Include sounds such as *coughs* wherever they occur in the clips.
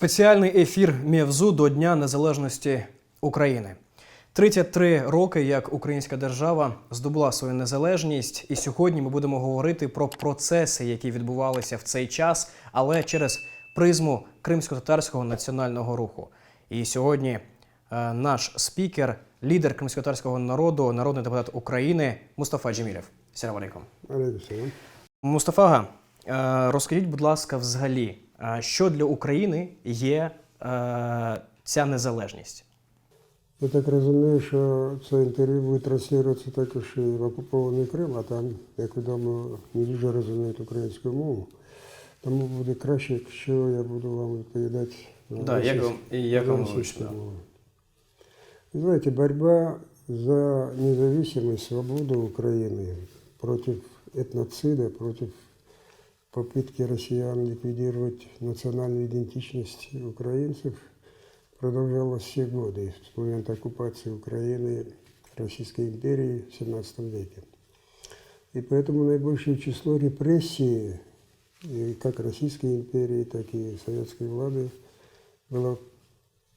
Спеціальний ефір Мєвзу до Дня Незалежності України. 33 роки, як українська держава здобула свою незалежність, і сьогодні ми будемо говорити про процеси, які відбувалися в цей час, але через призму кримсько-татарського національного руху. І сьогодні е, наш спікер, лідер кримсько-татарського народу, народний депутат України Мустафа Джемілєв. Салам алейкум. Мустафага, е, розкажіть, будь ласка, взагалі, що для України є е, ця незалежність? Я так розумію, що це інтерв'ю буде транслюватися також і в окупований Крим, а там, як відомо, не дуже розуміють українську мову. Тому буде краще, якщо я буду вам відповідати на Да, як вам- і як вам російською зручно, да. мовою. Вы знаете, борьба за независимость, свободу Украины против этноцида, против попытки россиян ликвидировать национальную идентичность украинцев продолжалась все годы, с момента оккупации Украины Российской империи в XVII веке. И поэтому наибольшее число репрессий, как Российской империи, так и советской влады, было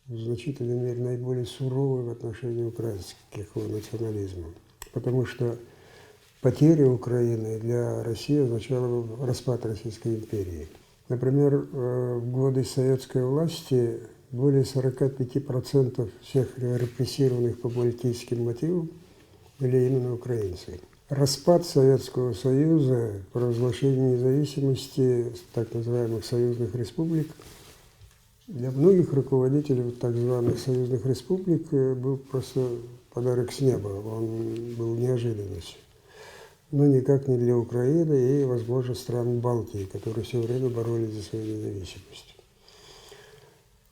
в значительной мере наиболее суровой в отношении украинского национализма. Потому что потеря Украины для России означала распад Российской империи. Например, э, в годы советской власти более 45% всех репрессированных по политическим мотивам были именно украинцы. Распад Советского Союза, провозглашение независимости так называемых союзных республик для многих руководителей так званых союзных республик э, был просто подарок с неба, он был неожиданностью. Но никак не для Украины и, возможно, стран Балтии, которые все время боролись за свою независимость.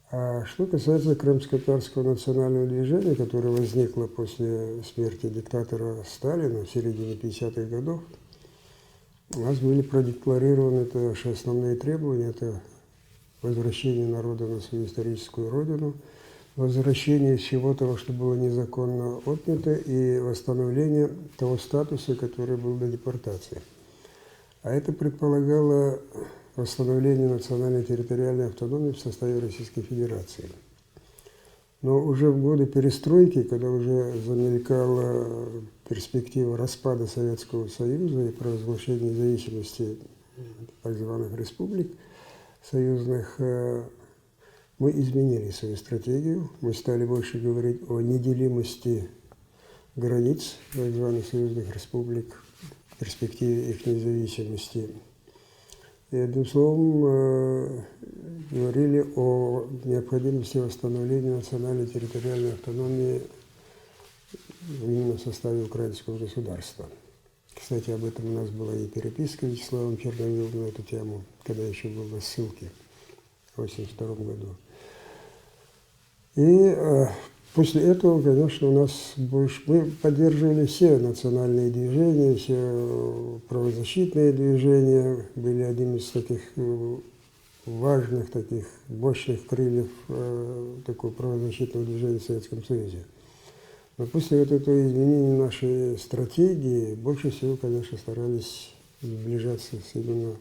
А что касается крымско-татарского национального движения, которое возникло после смерти диктатора Сталина в середине 50-х годов, у нас были продекларированы наши основные требования. Это возвращение народа на свою историческую родину, возвращение всего того, что было незаконно отнято, и восстановление того статуса, который был до депортации. А это предполагало восстановление национальной территориальной автономии в составе Российской Федерации. Но уже в годы перестройки, когда уже замелькала перспектива распада Советского Союза и провозглашения независимости так званых республик союзных, э, мы изменили свою стратегию. Мы стали больше говорить о неделимости границ так званых союзных республик перспективе их независимости. И одним словом, э, говорили о необходимости восстановления национальной территориальной автономии именно в составе украинского государства. Кстати, об этом у нас была и переписка с Вячеславом Черновилом на эту тему, когда еще был на ссылке в 1982 году. И э, после этого, конечно, у нас больше... Мы поддерживали все национальные движения, все правозащитные движения, были одним из таких э, важных, таких мощных крыльев э, такого правозащитного движения в Советском Союзе. Но после вот этого изменения нашей стратегии больше всего, конечно, старались сближаться именно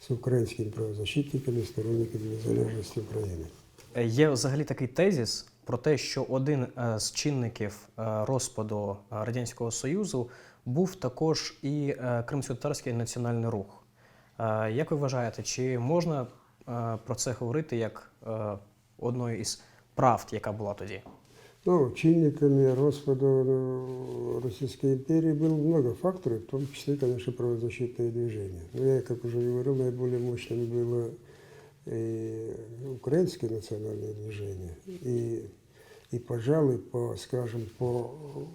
с украинскими правозащитниками, сторонниками незалежности України. Е, Є взагалі такий тезіс про те, що один е, з чинників е, розпаду е, Радянського Союзу був також і е, кримсько-татарський національний рух. Е, Як ви вважаєте, чи можна е, про це говорити як е, одної із правд, яка була тоді? Ну, чинниками распада э, Российской империи было много факторов, в том числе, конечно, правозащитное движение. Но я, как уже говорил, наиболее мощным было и украинское национальное движение. И, и пожалуй, по, скажем, по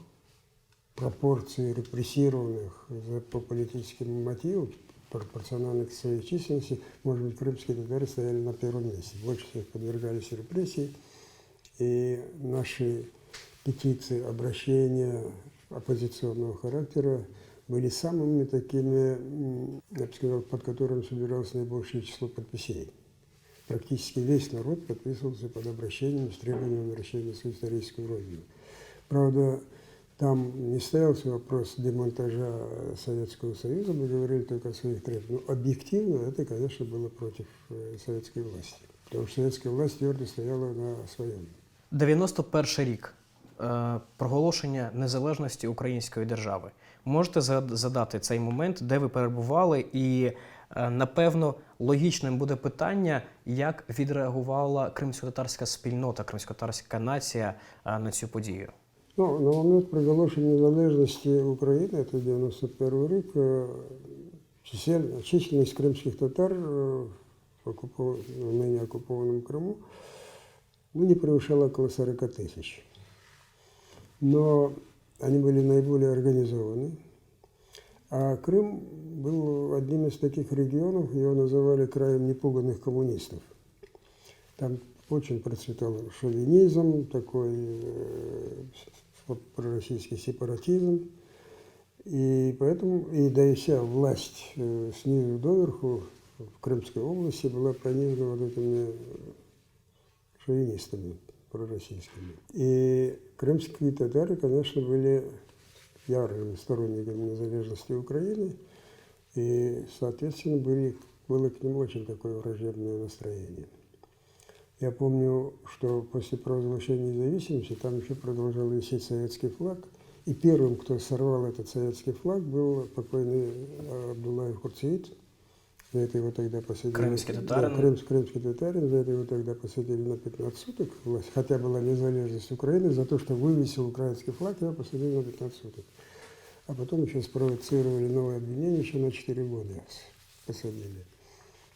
пропорции репрессированных по политическим мотивам, пропорционально к своей численности, может быть, крымские татары стояли на первом месте. Больше всех подвергались репрессии. И наши петиции, обращения оппозиционного характера были самыми такими, я бы сказал, под которым собиралось наибольшее число подписей. Практически весь народ подписывался под обращением с требованием возвращения в свою историческую родину. Правда, там не стоялся вопрос демонтажа Советского Союза, мы говорили только о своих требованиях. Но объективно это, конечно, было против э, советской власти. Потому что советская власть твердо стояла на своем. 91 рік е, проголошення незалежності української держави. Можете зад- задати цей момент, де ви перебували, і е, напевно логічним буде питання, як відреагувала кримсько-татарська спільнота, кримсько-татарська нація е, на цю подію. Ну, на момент проголошення незалежності України, это 91 рік, е, чисел- численность кримських татар е, в оккупо- в ныне оккупованном Крыму ну, не превышала около 40 тысяч. Но они были наиболее организованы. А Крым был одним из таких регионов, его называли краем непуганных коммунистов. Там очень процветал шовинизм, такой э, пророссийский сепаратизм. И поэтому, и да и вся власть э, снизу доверху в Крымской области была пронизана вот этими шовинистами пророссийскими. И крымские татары, конечно, были ярыми сторонниками незалежности Украины, и, соответственно, были, было к ним очень такое враждебное настроение. Я помню, что после провозглашения независимости там еще продолжал висеть советский флаг, и первым, кто сорвал этот советский флаг, был покойный э, Абдуллаев Хурциит. За это его тогда посадили. Крымский Да, татарин. крымс- крымский татарин. За это его тогда посадили на 15 суток. Власть- Хотя была незалежность Украины, за то, что вывесил украинский флаг, его посадили на 15 суток. А потом еще спровоцировали новое обвинение, еще на 4 года посадили.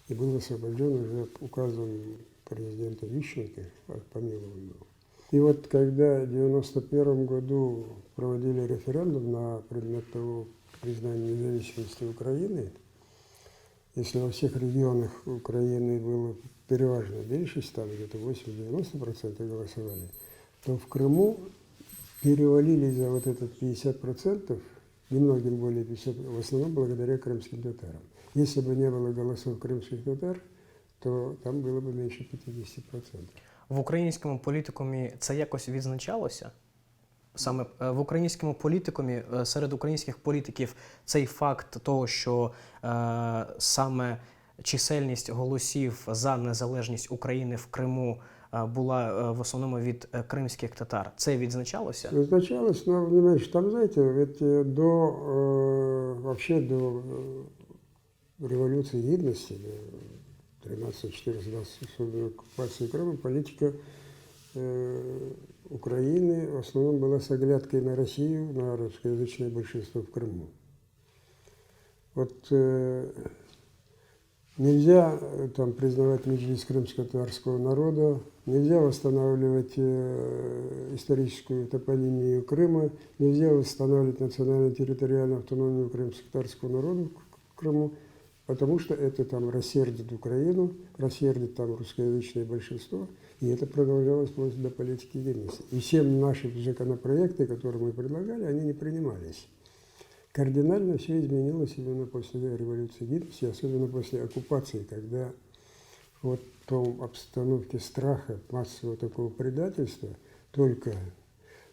И был освобожден уже указом президента Ющенко, а, помилован был. И вот когда в 91 году проводили референдум на предмет того признания независимости Украины, если во всех регионах Украины было переважно меньшесть, там где-то 80-90% голосовали, то в Крыму перевалили за вот этот 50%, немногим более 50%, в основном благодаря крымским татарам. Если бы не было голосов крымских татар, то там было бы меньше 50%. В українському політикумі це якось відзначалося? Саме е, в українському політикумі е, серед українських політиків цей факт того, що е, саме чисельність голосів за незалежність України в Криму е, була е, в основному від е, кримських татар. Це відзначалося? Назначалось, но, понимаешь, там, знаете, ведь э, до, э, вообще до э, революции гидности, до 13-14 особенно оккупации Крыма, политика э, Украины в основном была с оглядкой на Россию, на русскоязычное большинство в Крыму. Вот э, нельзя там признавать меджлис крымско-татарского народа, нельзя восстанавливать э, историческую топонимию Крыма, нельзя восстанавливать национально-территориальную автономию крымско-татарского народа в Крыму, потому что это там рассердит Украину, рассердит там русскоязычное большинство, и это продолжалось вплоть до политики единости. И все наши законопроекты, которые мы предлагали, они не принимались. Кардинально все изменилось именно после революции гидности, особенно после оккупации, когда вот в том обстановке страха, массового такого предательства, только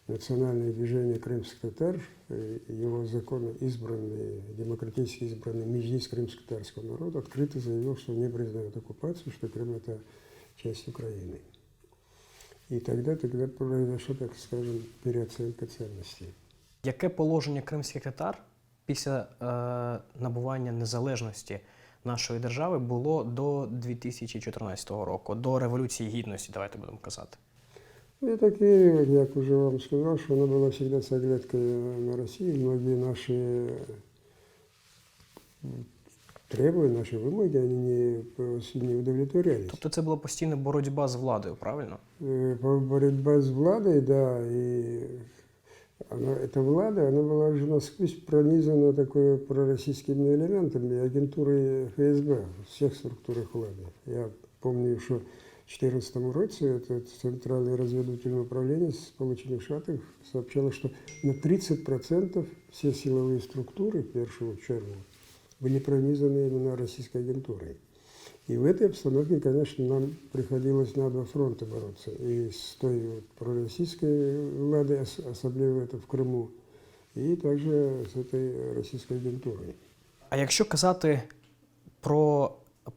национальное движение крымских татар, э, его законно избранный, демократически избранный межлис крымско-татарского народа открыто заявил, что не признает оккупацию, что Крым – это часть Украины. И тогда, тогда произошла, так скажем, переоценка ценностей. Яке положення кримських татар після е, набування незалежності нашої держави було до 2014 року, до Революції Гідності, давайте будемо казати? Я так верю, як уже вам сказал, что она была всегда с оглядкой на Россию. Многие наши м, требования, наши вымоги, они не, п- не удовлетворялись. Тобто це була постійна боротьба з владою, правильно? Э, Борьба с владой, да, и она, эта влада, она была уже насквозь пронизана такой пророссийскими элементами, агентурой ФСБ, всех структурах влады. Я помню, что в 2014 році это Центральное разведывательное управление с полученных Шатов сообщало, что на 30% все силовые структуры первого червня были пронизаны именно российской агентурой. И в этой обстановке, конечно, нам приходилось на два фронта бороться. И с той вот пророссийской владой, ос- особенно это в Крыму, и также с этой российской агентурой. А якщо казати про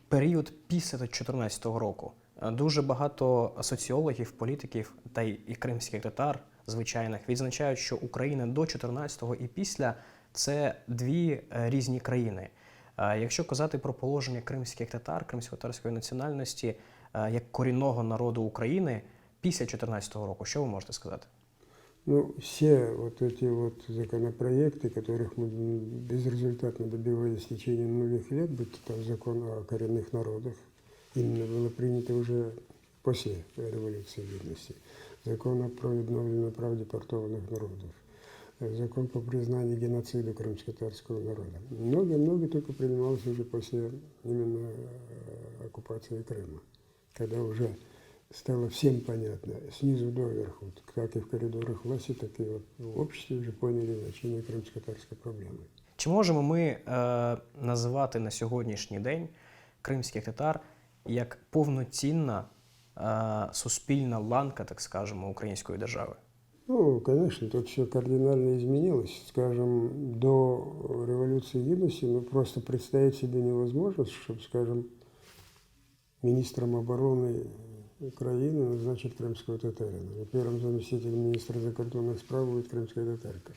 період після 2014 року, Е, Дуже багато соціологів, політиків та й і кримських татар звичайних відзначають, що Україна до 14-го і після це дві е, різні країни. Е, Якщо казати про положення кримських татар, кримсько-татарської національності е, як корінного народу України після 14-го року, що ви можете сказати? Ну, все вот эти вот законопроекты, которых мы безрезультатно добивались в течение многих лет, будь то там закон о коренных народах, именно было принято уже после революции гидности, закон о проведенном прав депортованных народов, э, закон по признанию геноцида крымско-татарского народа. Много-много только принималось уже после именно э, оккупации Крыма, когда уже стало всем понятно, снизу доверху, вот как и в коридорах власти, так и вот в обществе уже поняли значение крымско-татарской проблемы. Чи можемо ми е, називати на сьогоднішній день кримських татар як повноцінна е, суспільна ланка, так скажемо, української держави? Ну, конечно, тут все кардинально изменилось. Скажем, до революции гидности, ну, просто представить себе невозможно, чтобы, скажем, министром обороны Украины назначить крымского татарина. Первым заместителем министра закордонных справ будет крымская татарка.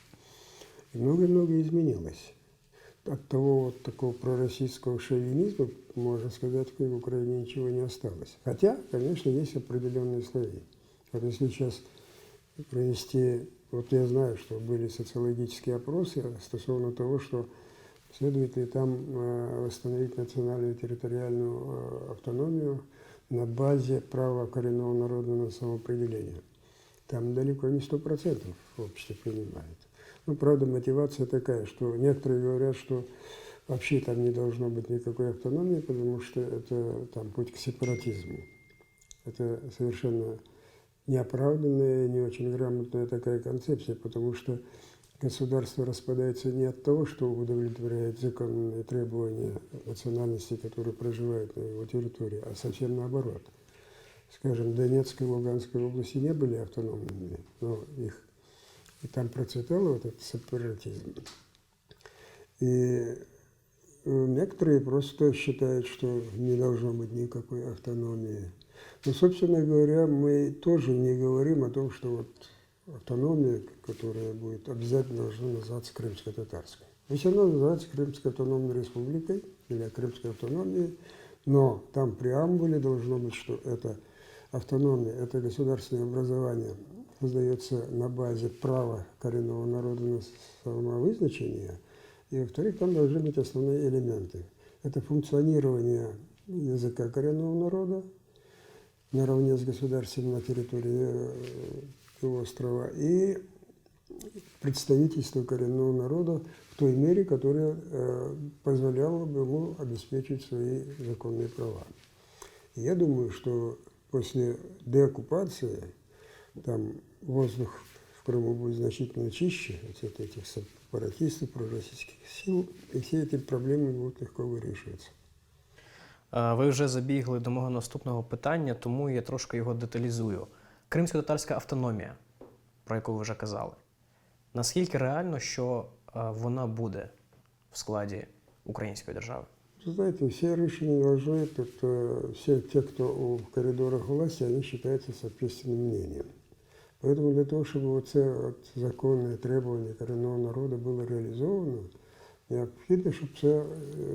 И много-много изменилось. От того вот такого пророссийского шовинизма, можно сказать, в Украине ничего не осталось. Хотя, конечно, есть определенные слои. Вот если сейчас провести, вот я знаю, что были социологические опросы стосовно того, что следует ли там э, восстановить национальную территориальную э, автономию на базе права коренного народа на самоопределение. Там далеко не сто процентов в обществе принимают. Ну, правда, мотивация такая, что некоторые говорят, что вообще там не должно быть никакой автономии, потому что это там путь к сепаратизму. Это совершенно неоправданная, не очень грамотная такая концепция, потому что государство распадается не от того, что удовлетворяет законные требования национальности, которые проживают на его территории, а совсем наоборот. Скажем, Донецкая и Луганская области не были автономными, но их и там процветал вот этот сепаратизм. И э, некоторые просто считают, что не должно быть никакой автономии. Но, собственно говоря, мы тоже не говорим о том, что вот автономия, которая будет обязательно должна называться крымско-татарской. Мы все равно называется Крымской автономной республикой или Крымской автономией, но там преамбуле должно быть, что это автономия, это государственное образование создается на базе права коренного народа на самовызначение, и, во-вторых, там должны быть основные элементы. Это функционирование языка коренного народа наравне с государством на территории э, острова и представительство коренного народа в той мере, которая э, позволяла бы ему обеспечить свои законные права. Я думаю, что после деоккупации там воздух в Крыму будет значительно чище от этих сепаратистов, пророссийских сил, и все эти проблемы будут легко вырішуватися. Е, Ви вже забігли до мого наступного питання, тому я трошки його деталізую. Кримсько-татарська автономія, про яку ви вже казали. Наскільки реально, що е, вона буде в складі української держави? Вы знаете, все решения должны, это все те, кто у- в коридорах власти, они считаются с общественным мнением. Поэтому для того, чтобы вот це от законне требування корінного народу було реалізовано, необхідно, щоб це е,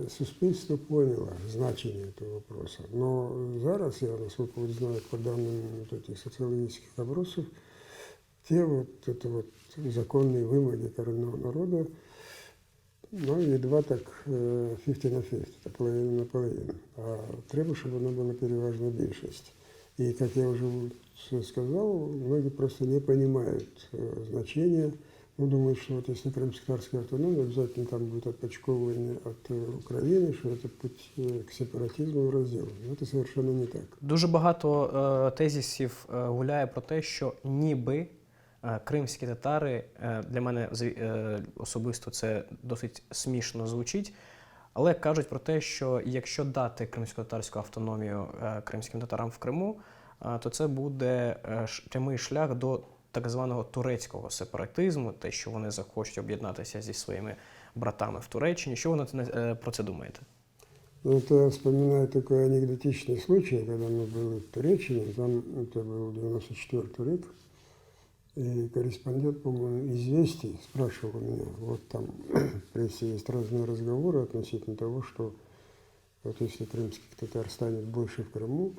суспільство поняло значення цього вопроса. Но зараз, я насколько вот знаю, по данным вот этих социологических опросов, те вот, это вот законные вымоги коренного народа, ну, едва так е, 50 на 50, так половина на половину. А треба, щоб воно була переважна більшість. И, как я уже вот сказал, многие просто не понимают э, значения. Ну, думают, что вот если крымско-татарская автономия, обязательно там будет отпочковывание от э, Украины, что это путь э, к сепаратизму и разделу. Но это совершенно не так. Дуже багато е, тезісів е, гуляє про те, що ніби е, кримські татари е, для мене зві- е, особисто це досить смішно звучить. Але кажуть про те, що якщо дати кримсько-татарську автономію е, кримським татарам в Криму, е, то це буде е, ш- прямий шлях до так званого турецького сепаратизму, те, що вони захочуть об'єднатися зі своїми братами в Туреччині. Що ви на це- е, про це думаєте? Ну, Это вспоминаю такой анекдотичный случай, когда мы были в Туреччине, там это был 94 год, и корреспондент, по-моему, «Известий» спрашивал у меня, вот там *clears throat* в прессе есть разные разговоры относительно того, что вот если крымских татар станет больше в Крыму,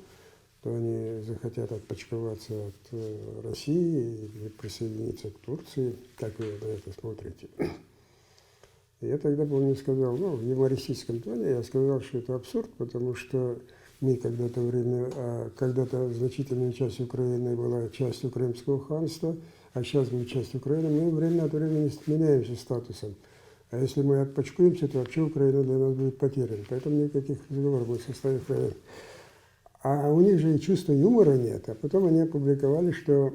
То они захотят отпочковаться от э, России и присоединиться к Турции. Как вы на это смотрите? Я тогда, помню, сказал, ну, в юмористическом тоне, я сказал, что это абсурд, потому что мы когда-то время, а, когда-то значительная часть Украины была частью Крымского ханства, а сейчас мы часть Украины, мы время от времени меняемся статусом. А если мы отпочкуемся, то вообще Украина для нас будет потеряна. Поэтому никаких разговоров мы в составе. А у них же и чувства юмора нет. А потом они опубликовали, что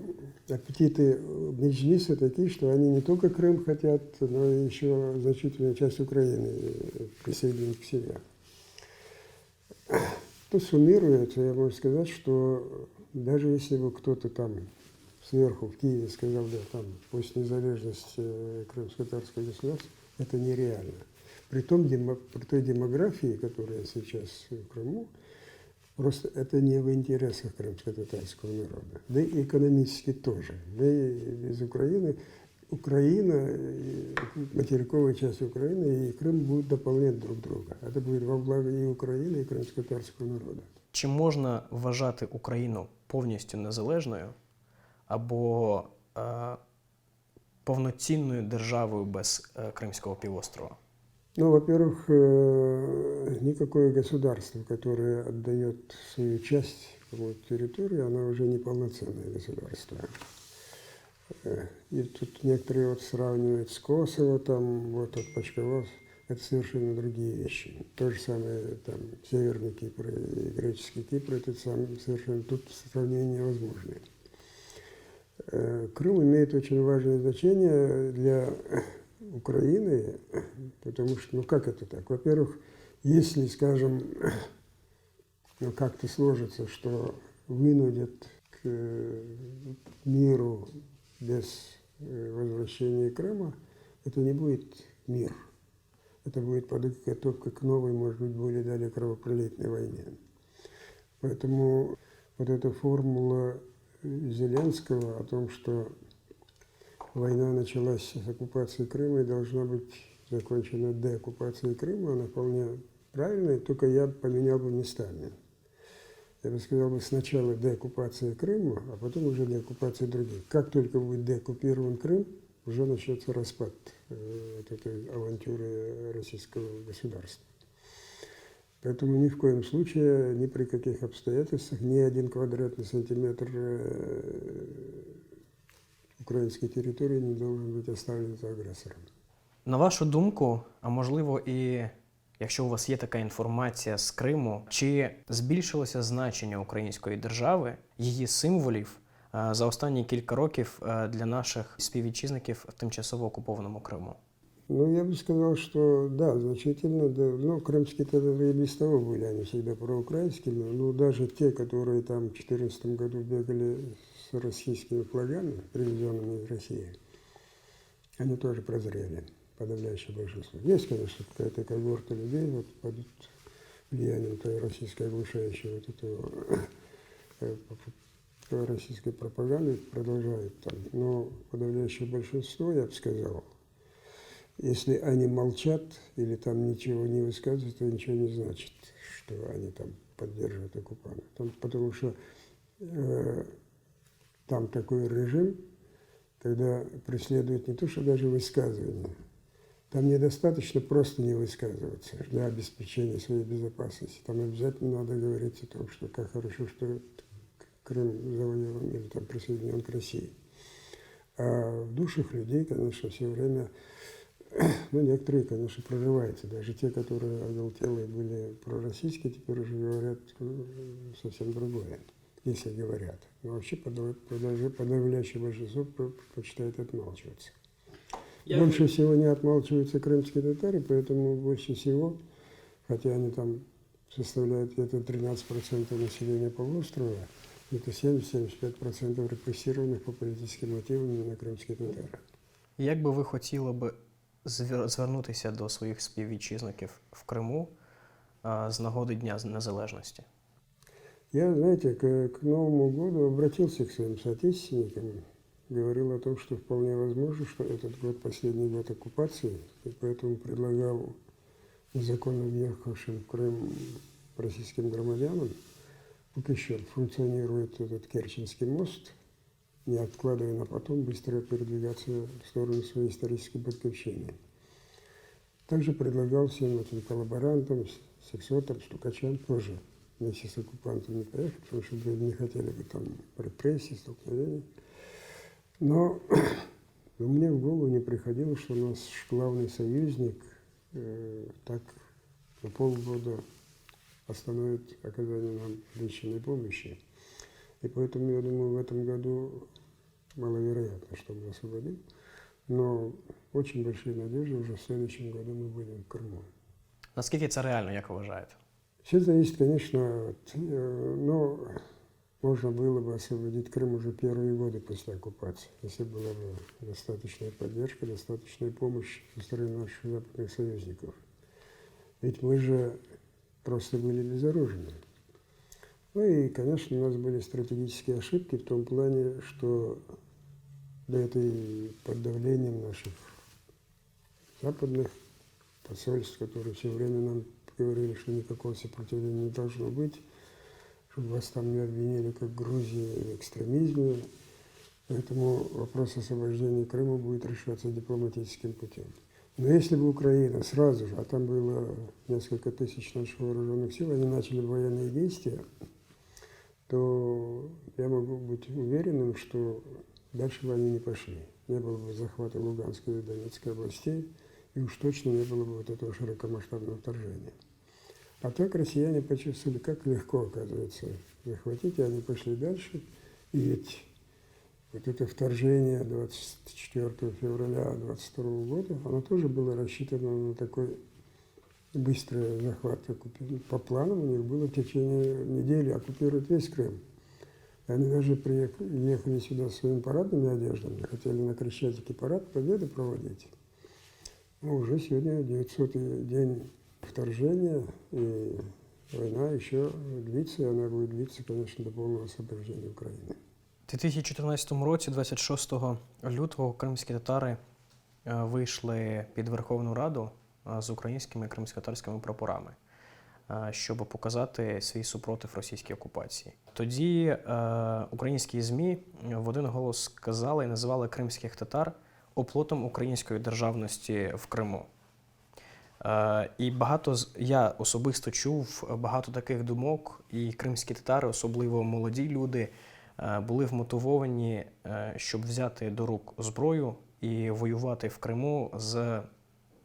аппетиты Меджлиса такие, что они не только Крым хотят, но и еще значительную часть Украины присоединить к себе. То суммируется, я могу сказать, что даже если бы кто-то там сверху в Киеве сказал, да, там, после незалежности э, крымско-татарского государства, это нереально. При, том, при той демографии, которая сейчас в Крыму, Просто это не в интересах крымско-татарского народа. Да и экономически тоже. Мы из Украины, Украина, э, материковая часть Украины и Крым будут дополнять друг друга. Это будет во благо и України, і кримсько-татарського народу. Чи можна вважати Україну повністю незалежною або е, повноцінною державою без е, Кримського півострова? Ну, во-первых, э, никакое государство, которое отдает свою часть какой-то территории, оно уже не полноценное государство. Э, И тут некоторые вот сравнивают с Косово, там вот отпочковался. Это совершенно другие вещи. То же самое там Северный Кипр и греческий Кипр, это сам, совершенно тут сравнение невозможно. Э, Крым имеет очень важное значение для Украины, потому что, ну как это так? Во-первых, если, скажем, ну как-то сложится, что вынудят к э, миру без э, возвращения Крыма, это не будет мир. Это будет подготовка к новой, может быть, более далее кровопролитной войне. Поэтому вот эта формула Зеленского о том, что война началась с оккупации Крыма и должна быть закончена деоккупацией Крыма, она вполне правильная, только я поменял бы местами. Я бы сказал бы сначала деоккупация Крыма, а потом уже деоккупация других. Как только будет деоккупирован Крым, уже начнется распад э, вот этой авантюры российского государства. Поэтому ни в коем случае, ни при каких обстоятельствах, ни один квадратный сантиметр э, української території не должен бути оставлен за агресором. На вашу думку, а можливо, і якщо у вас є така інформація з Криму, чи збільшилося значення української держави, її символів е, за останні кілька років е, для наших співвітчизників в тимчасово окупованому Криму? Ну, я бы сказал, что да, значительно, да. Ну, крымские татары и без того были, они всегда проукраинскими, но даже те, которые там в 2014 году бегали С российскими флагами, привезенными из России, они тоже прозрели, подавляющее большинство. Есть, конечно, какая-то когорта людей, вот под влиянием той российской оглушающей вот эту *coughs* э, российской пропаганды продолжают там. Но подавляющее большинство, я бы сказал, если они молчат или там ничего не высказывают, то ничего не значит, что они там поддерживают оккупанта. Потому что э, там такой режим, когда преследуют не то, что даже высказывания. Там недостаточно просто не высказываться для обеспечения своей безопасности. Там обязательно надо говорить о том, что как хорошо, что Крым завоеван или там присоединен к России. А в душах людей, конечно, все время *clears throat* ну, некоторые, конечно, прорываются. Даже те, которые оголтелые были пророссийские, теперь уже говорят э, совсем другое, если говорят. Но вообще подав- подав- подавляющее большинство про- предпочитает отмалчиваться. Больше всего не отмалчиваются крымские татары, поэтому больше всего, хотя они там составляют где-то 13% населения полуострова, это 70-75% репрессированных по политическим мотивам именно крымские татары. Як би ви хотіли би звер- звернутися до своїх співвітчизників в Криму е, з нагоди Дня Незалежності? Я, знаете, к, к Новому году обратился к своим соотечественникам, говорил о том, что вполне возможно, что этот год последний год оккупации, и поэтому предлагал незаконно въехавшим в Крым российским громадянам, пока еще функционирует этот Керченский мост, не откладывая на потом, быстро передвигаться в сторону своей исторической батьковщины. Также предлагал всем этим коллаборантам, сексотам, стукачам тоже вместе с оккупантами поехать, потому что вроде не хотели бы там репрессий, столкновений. Но *clears throat* мне в голову не приходило, что наш главный союзник э, так на полгода остановит оказание нам личной помощи. И поэтому, я думаю, в этом году маловероятно, что мы освободим. Но очень большие надежды, уже в следующем году мы будем в Крыму. Наскільки це реально, як вважаєте? Все зависит, конечно, от, э, но можно было бы освободить Крым уже первые годы после оккупации, если была бы достаточная поддержка, достаточная помощь со стороны наших западных союзников. Ведь мы же просто были безоружны. Ну и, конечно, у нас были стратегические ошибки в том плане, что до этой под давлением наших западных посольств, которые все время нам говорили, что никакого сопротивления не должно быть, чтобы вас там не обвинили, как Грузии, в экстремизме. Поэтому вопрос освобождения Крыма будет решаться дипломатическим путем. Но если бы Украина сразу же, а там было несколько тысяч наших вооруженных сил, они начали военные действия, то я могу быть уверенным, что дальше бы они не пошли. Не было бы захвата Луганской и Донецкой областей, и уж точно не было бы вот этого широкомасштабного вторжения. А так россияне почувствовали, как легко, оказывается, захватить, и они пошли дальше. И ведь вот это вторжение 24 февраля 22 года, оно тоже было рассчитано на такой быстрый захват. По планам у них было в течение недели оккупировать весь Крым. И они даже приехали, ехали сюда своими парадными одеждами, хотели на Крещатике парад Победы проводить. Ну, уже сегодня 900 день вторжения, и война еще длится, и она будет длиться, конечно, до полного освобождения Украины. У 2014 році, 26 лютого, кримські татари е, вийшли під Верховну Раду е, з українськими і кримськотарськими прапорами, е, щоб показати свій супротив російській окупації. Тоді українські ЗМІ в один голос сказали і називали кримських татар оплотом української державності в Криму. Е, І багато з я особисто чув багато таких думок, і кримські татари, особливо молоді люди, е, були вмотивовані, е, щоб взяти до рук зброю і воювати в Криму з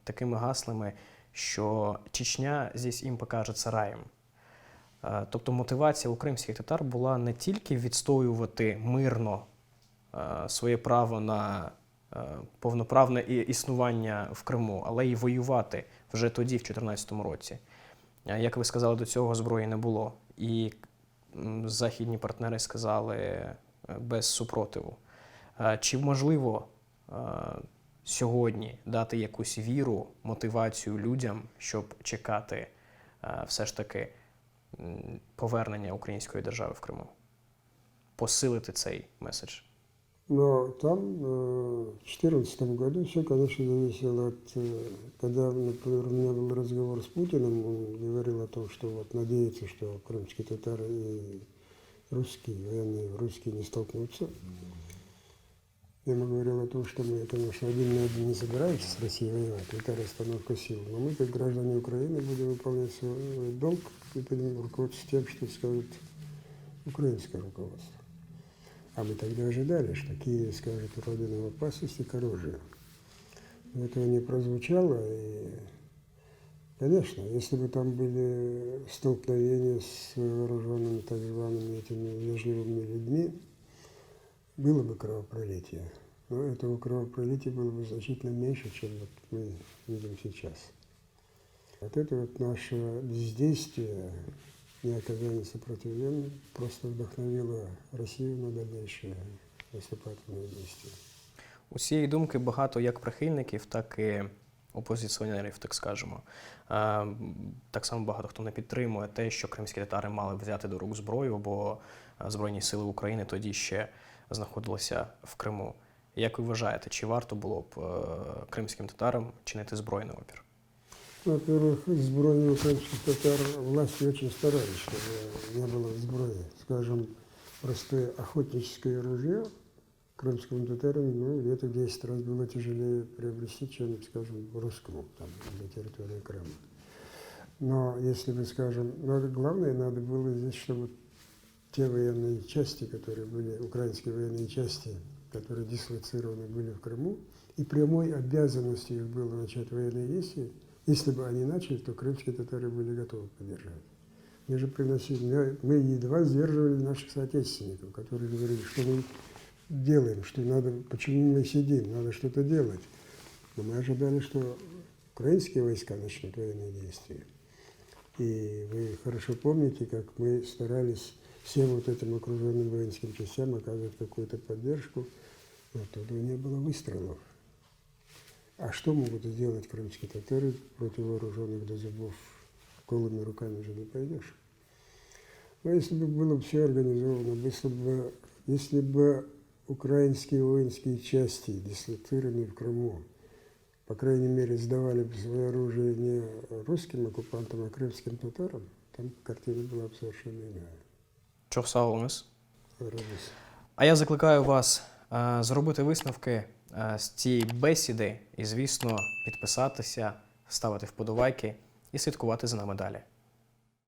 такими гаслами, що Чечня здесь їм покажеться раєм. Тобто мотивація у кримських татар була не тільки відстоювати мирно своє право на повноправне існування в Криму, але й воювати вже тоді, в 2014 році. Е, Як ви сказали, до цього зброї не було. І західні партнери сказали е, без супротиву. Е, Чи можливо е, сьогодні дати якусь віру, мотивацію людям, щоб чекати е, все ж таки повернення української держави в Криму? Посилити цей меседж? Но там э, в 2014 году все, конечно, зависело от... э, Когда, например, у меня был разговор с Путиным, он говорил о том, что вот надеется, что крымские татары и русские, военные русские не столкнутся. Я ему говорил о том, что мы, конечно, один на один не собираемся с Россией воевать, это расстановка сил, но мы, как граждане Украины, будем выполнять свой долг и будем руководствоваться тем, что скажет украинское руководство. А мы тогда ожидали, что Киев скажет Родина в опасности к оружию. Но этого не прозвучало, и, конечно, если бы там были столкновения с вооруженными так зваными этими вежливыми людьми, было бы кровопролитие. Но этого кровопролития было бы значительно меньше, чем вот мы видим сейчас. Вот это вот наше бездействие, неоказание сопротивления просто вдохновило Россию на дальнейшие наступательные действия. У цієї думки багато як прихильників, так і опозиціонерів, так скажемо. Так само багато хто не підтримує те, що кримські татари мали взяти до рук зброю, бо Збройні сили України тоді ще знаходилися в Криму. Як ви вважаєте, чи варто було б е, кримським татарам чинити збройний опір? Во-первых, сбройные украинских татар власти очень старались, чтобы не было сброи. Скажем, простое охотническое ружье крымским татарам ну, где-то в 10 раз было тяжелее приобрести, чем, скажем, русскому там, на территории Крыма. Но если бы, скажем, но главное, надо было здесь, чтобы те военные части, которые были, украинские военные части, которые дислоцированы были в Крыму, и прямой обязанностью их было начать военные действия, если бы они начали, то крымские татары были готовы поддержать. Мы же приносили, мы- едва сдерживали наших соотечественников, которые говорили, что мы делаем, что надо, почему мы сидим, надо что-то делать. Но мы ожидали, что украинские войска начнут военные действия. И вы хорошо помните, как мы старались всем вот этим окруженным воинским частям оказывать какую-то поддержку, но оттуда не было выстрелов. А что могут сделать крымские татары против вооруженных до зубов? Голыми руками же не пойдешь. Но если бы было все организовано, если бы, если бы украинские воинские части, дислоцированные в Крыму, по крайней мере, сдавали бы свое оружие не русским оккупантам, а крымским татарам, там картина была бы совершенно иная. Olunuz. Радость. А я закликаю вас е, зробити висновки з цієї бесіди і, звісно, підписатися, ставити вподобайки і слідкувати за нами далі.